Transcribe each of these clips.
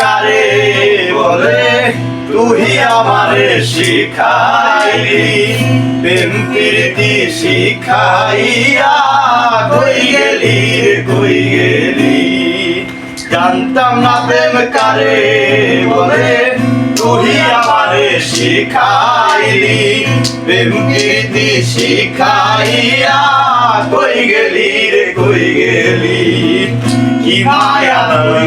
কারে বলে, তুই আমারে শিখাইলি, প্রেম প্রীতি শিখাইয়া কই গেলি কই গেলি? জানতাম না প্রেম কারে বলে, তুই আমারে শিখাইলি, প্রেম প্রীতি শিখাইয়া কই গেলি রে, কই গেলি? কি মায়া তুই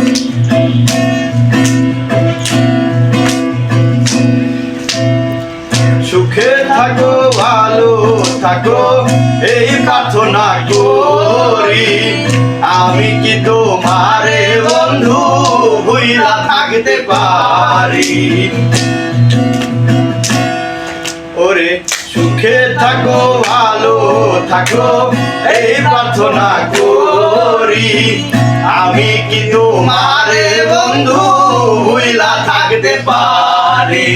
সুখে থাকো, ভালো থাকো, এই প্রার্থনা করি। আমি কি তোমারে বন্ধু ভুইলা থাকতে পারি? ওরে, সুখে থাকো, ভালো থাকো, এই প্রার্থনা করি। আমি কি তোমারে বন্ধু ভুইলা থাকতে পারি?